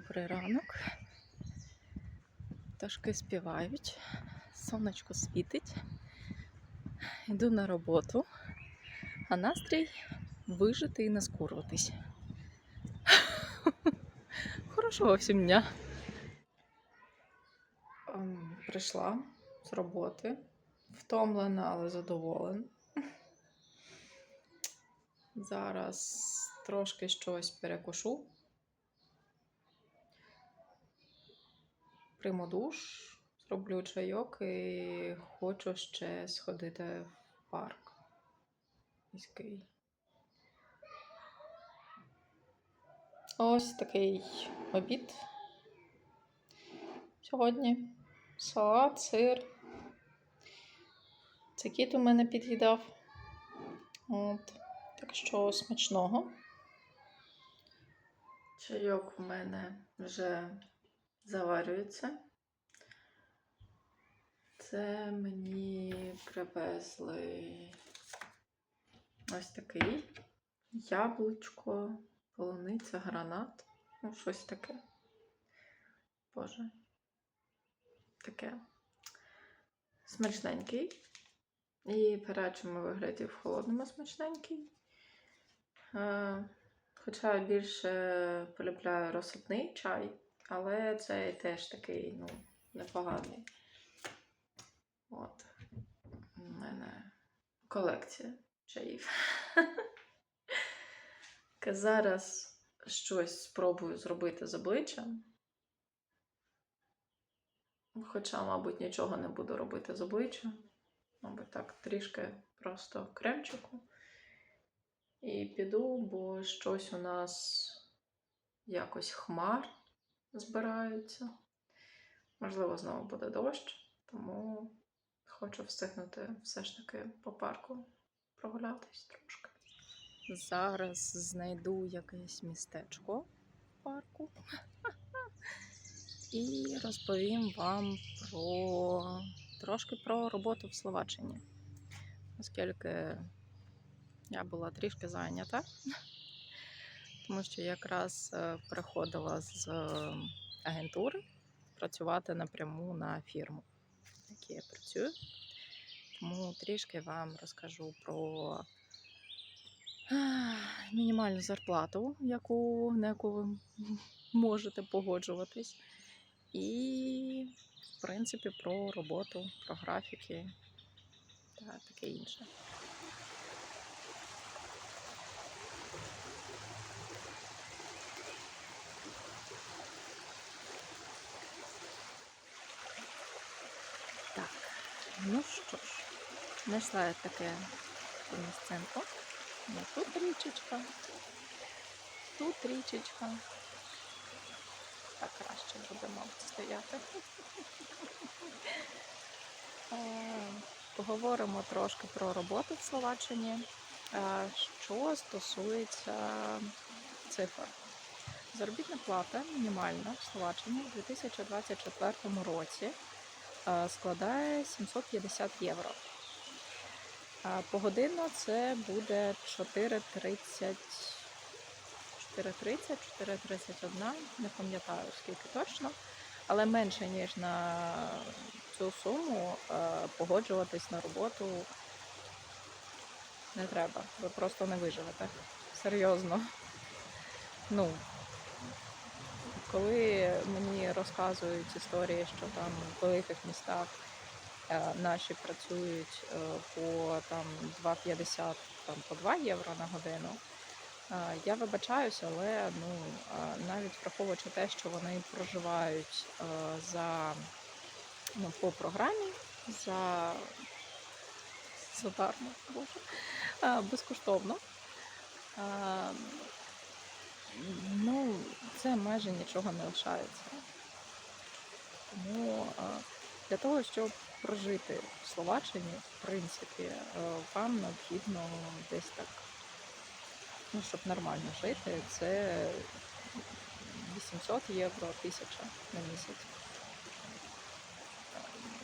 Добрий ранок. Пташки співають, сонечко світить. Йду на роботу, а настрій вижити і не скурватись. Хорошого всім дня. Ем, Прийшла з роботи, втомлена, але задоволена. Зараз трошки щось перекушу. Прийму душ, зроблю чайок і хочу ще сходити в парк. Міський. Ось такий обід. Сьогодні салат, сир. Це кіт у мене під'їдав. От. Так що смачного. Чайок в мене вже заварюється. Це мені привезли ось такий яблучко, полуниця, гранат. Ну, щось таке. Боже. Таке. Смачненький. І в гарячому вигляді в холодному смачненький. Е, Хоча більше полюбляю розсипний чай, але цей теж такий, ну, непоганий. От. У мене колекція чаїв. Зараз щось спробую зробити з обличчям. Хоча, мабуть, нічого не буду робити з обличчям. Мабуть, так, трішки просто кремчику. І піду, бо щось у нас якось хмар збираються. Можливо, знову буде дощ, тому хочу встигнути все ж таки по парку прогулятись трошки. Зараз знайду якесь містечко в парку і розповім вам про трошки про роботу в Словаччині. Оскільки я була трішки зайнята, тому що якраз е, приходила з е, агентури працювати напряму на фірму, в якій я працюю. Тому трішки вам розкажу про мінімальну зарплату, яку, на яку ви можете погоджуватись, і, в принципі, про роботу, про графіки та таке інше. Так, ну що ж, знайшла я таке місценко. Тут річечка, тут річечка. Так краще буде, мабуть, стояти. Е, Поговоримо трошки про роботу в Словаччині, е, що стосується цифр. Заробітна плата мінімальна в Словаччині у 2024 році е, складає 750 євро. А Погодинно це буде 4,30, 4,30, 4,31, не пам'ятаю скільки точно, але менше, ніж на цю суму е, погоджуватись на роботу не треба. Ви просто не виживете. Серйозно. Ну, коли мені розказують історії, що там в великих містах наші працюють е, по там 2,50, там по 2 євро на годину. е, Я вибачаюся, але ну е, навіть враховуючи те, що вони проживають е, за ну, по програмі за задармо, боже, е, безкоштовно. Е, Ну, це майже нічого не лишається. Тому е, для того, щоб прожити в Словаччині, в принципі, е, вам необхідно десь так, ну, щоб нормально жити, це 800 євро, 1000 на місяць.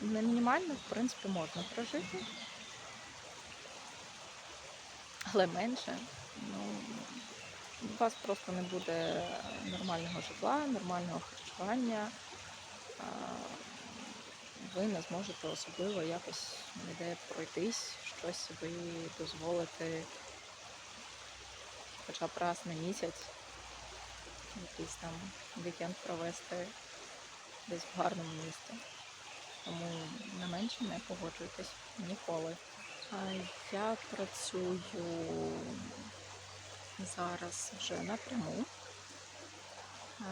На мінімально, в принципі, можна прожити. Але менше, ну, у вас просто не буде нормального житла, нормального харчування. Ви не зможете особливо якось ніде пройтись, щось собі дозволити хоча б раз на місяць, якийсь там вікенд провести десь в гарному місті. Тому на менше не погоджуйтесь ніколи. Я працюю зараз вже напряму. А,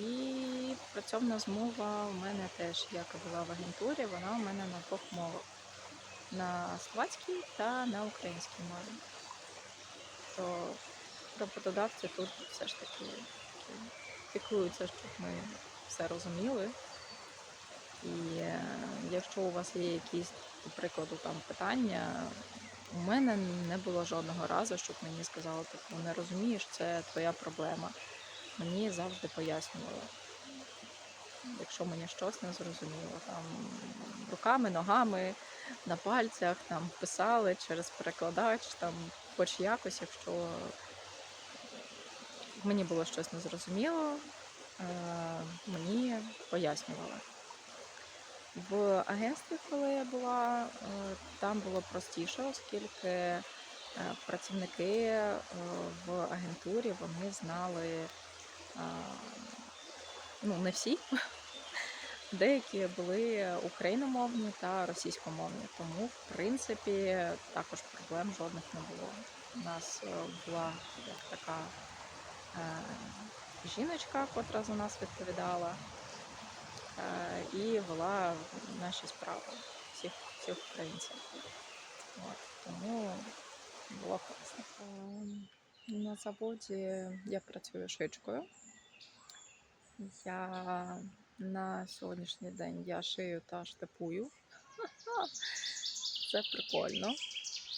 І працьовна змова у мене теж, як і була в агентурі, вона у мене на двох мовах. На словацькій та на українській мові. То роботодавці тут все ж таки піклуються, щоб ми все розуміли. І е, якщо у вас є якісь, до прикладу, там питання, у мене не було жодного разу, щоб мені сказали, типу, не розумієш, це твоя проблема. Мені завжди пояснювали. Якщо мені щось не зрозуміло, там руками, ногами, на пальцях, там писали через перекладач, там хоч якось, якщо мені було щось незрозуміло, е, мені пояснювали. В агентстві, коли я була, е, там було простіше, оскільки е, працівники в агентурі вони знали, ну не всі, деякі були україномовні та російськомовні, тому в принципі також проблем жодних не було. У нас е, була як така е, жіночка, котра за нас відповідала е, і вела наші справи всіх, всіх українців. От, тому було класно. На заводі я працюю шичкою. Я на сьогоднішній день я шию та штепую. Це прикольно,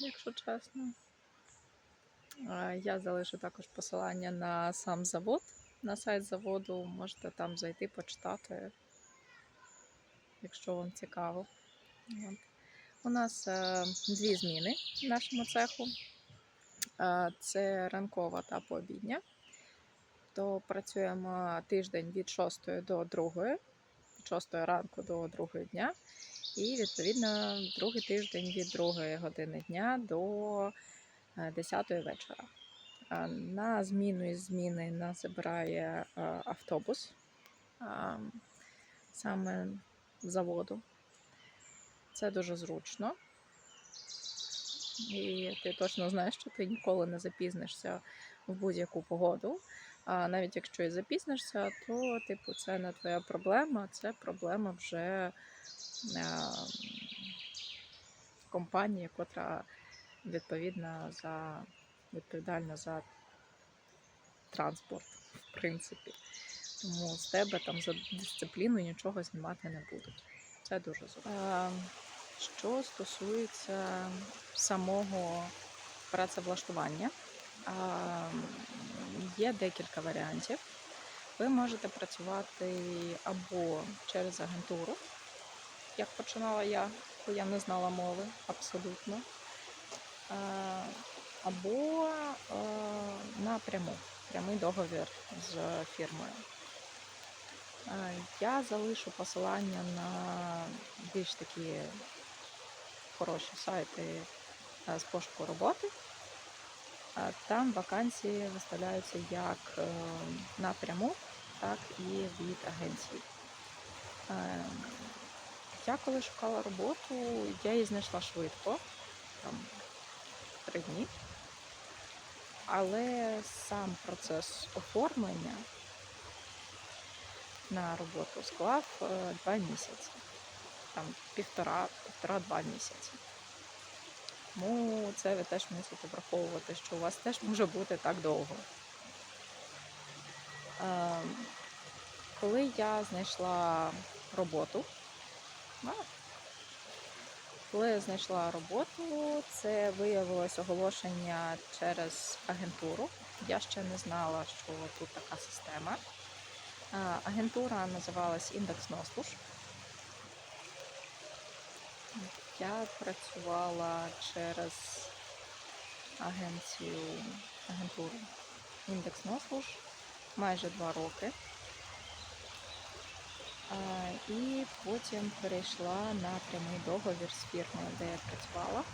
якщо чесно. Я залишу також посилання на сам завод, на сайт заводу. Можете там зайти, почитати, якщо вам цікаво. У нас е, дві зміни в нашому цеху. Е, Це ранкова та пообідня. То працюємо тиждень від 6 до 2, від 6 ранку до 2 дня. І відповідно другий тиждень від 2 години дня до 10 вечора. На зміну із зміни нас забирає е, автобус саме заводу. Це дуже зручно. І ти точно знаєш, що ти ніколи не запізнишся в будь-яку погоду. А навіть якщо і запізнишся, то типу це не твоя проблема, це проблема вже е, компанії, котра відповідна за відповідальна за транспорт, в принципі. Тому з тебе там за дисципліну нічого знімати не будуть. Це дуже зручно. Що стосується самого працевлаштування, є декілька варіантів. Ви можете працювати або через агентуру, як починала я, бо я не знала мови абсолютно. Або напряму, прямий договір з фірмою. Я залишу посилання на більш такі хороші сайти е, з пошуку роботи. Там вакансії виставляються як е, напряму, так і від агенції. Е, Я коли шукала роботу, я її знайшла швидко, там три дні. Але сам процес оформлення на роботу склав два місяці, там півтора, півтора-два місяці. Тому це ви теж мусите враховувати, що у вас теж може бути так довго. Е, Коли я знайшла роботу, коли я знайшла роботу, це виявилось оголошення через агентуру. Я ще не знала, що тут така система. Агентура називалась Індекс Нослуш. Я працювала через агенцію агентуру індекс Нослуж майже два роки. І потім перейшла на прямий договір з фірмою, де я працювала.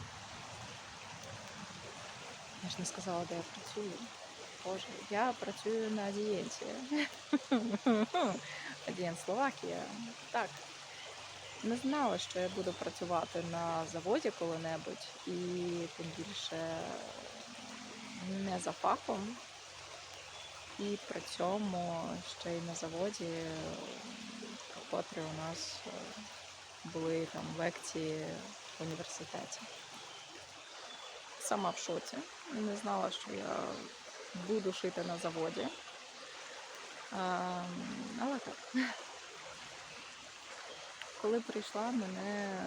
Я ж не сказала, де я працюю. Боже, я працюю на Адієнті. Адієнт Словакія. Так. Не знала, що я буду працювати на заводі коли-небудь, і тим більше не за фахом. І при цьому ще й на заводі, котрі у нас е, були там лекції в університеті. Сама в шоці. Не знала, що я буду шити на заводі. А, але так. Коли прийшла, мене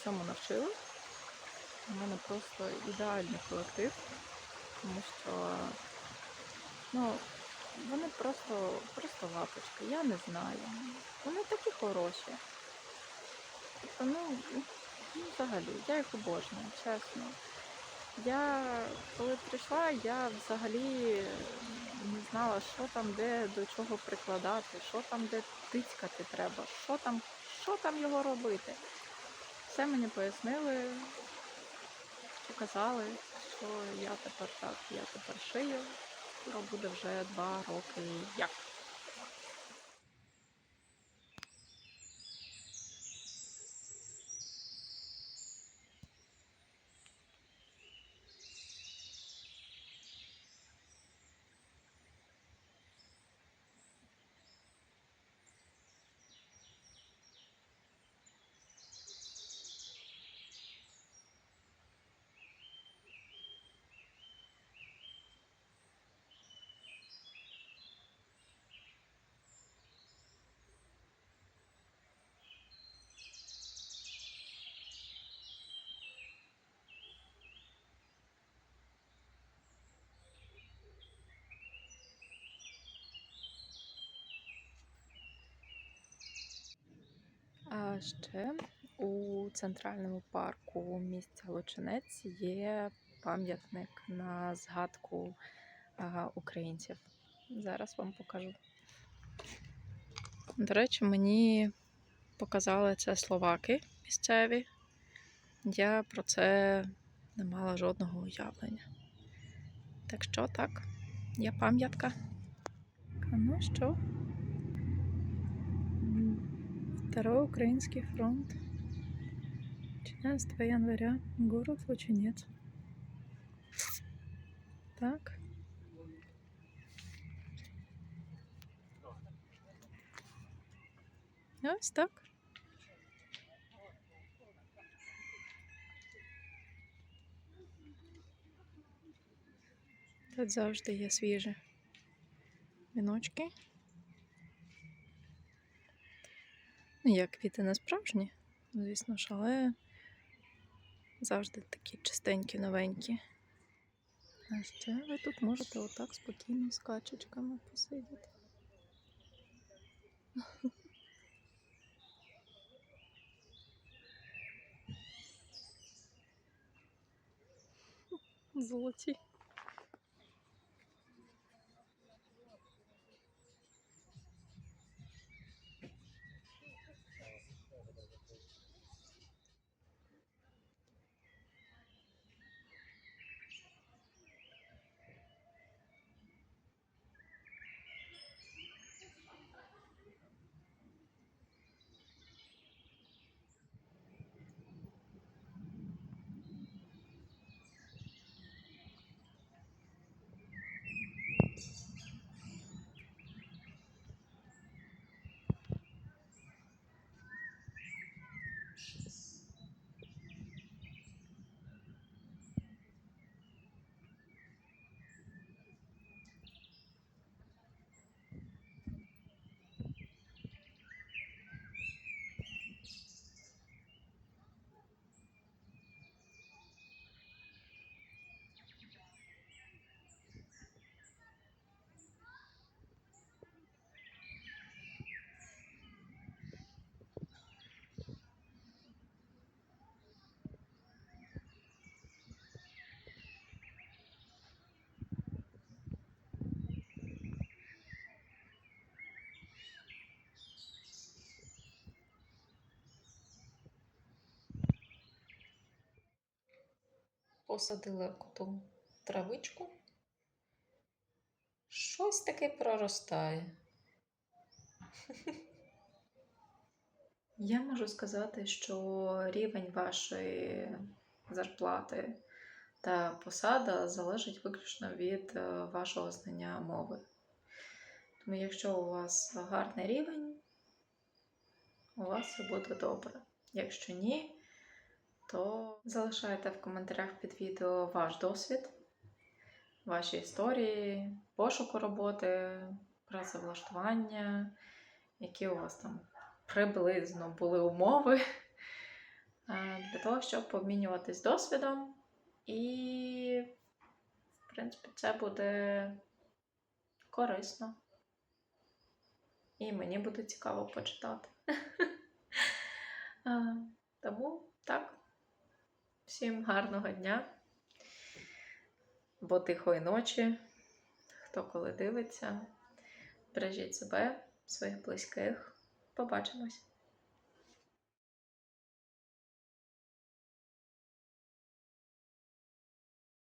всьому навчили. У мене просто ідеальний колектив, тому що ну, вони просто, просто лапочки, я не знаю. Вони такі хороші. Тобто, ну, ну, взагалі, я їх обожнюю, чесно. Я коли прийшла, я взагалі не знала, що там, де до чого прикладати, що там, де тицькати треба, що там, що там його робити. Все мені пояснили, показали, що я тепер так, я тепер шию. то буде вже два роки як. А ще у центральному парку місця Лучинець є пам'ятник на згадку українців. Зараз вам покажу. До речі, мені показали це словаки місцеві. Я про це не мала жодного уявлення. Так що так, є пам'ятка. Ну що? Второй Украинский фронт. 14 января. Город Лучинец. Так. Ось так. Тут завжди є свіжі віночки. Ну, як квіти не справжні, звісно ж, але завжди такі чистенькі, новенькі. А ще ви тут можете отак спокійно з качечками посидіти. Золоті. Посадила коту травичку. Щось таке проростає. Я можу сказати, що рівень вашої зарплати та посада залежить виключно від е, вашого знання мови. Тому якщо у вас гарний рівень, у вас все буде добре. Якщо ні, то залишайте в коментарях під відео ваш досвід, ваші історії, пошуку роботи, працевлаштування, які у вас там приблизно були умови е, для того, щоб обмінюватись досвідом. І, в принципі, це буде корисно. І мені буде цікаво почитати. Тому так. Всім гарного дня. Бо тихої ночі. Хто коли дивиться. Бережіть себе, своїх близьких. Побачимось!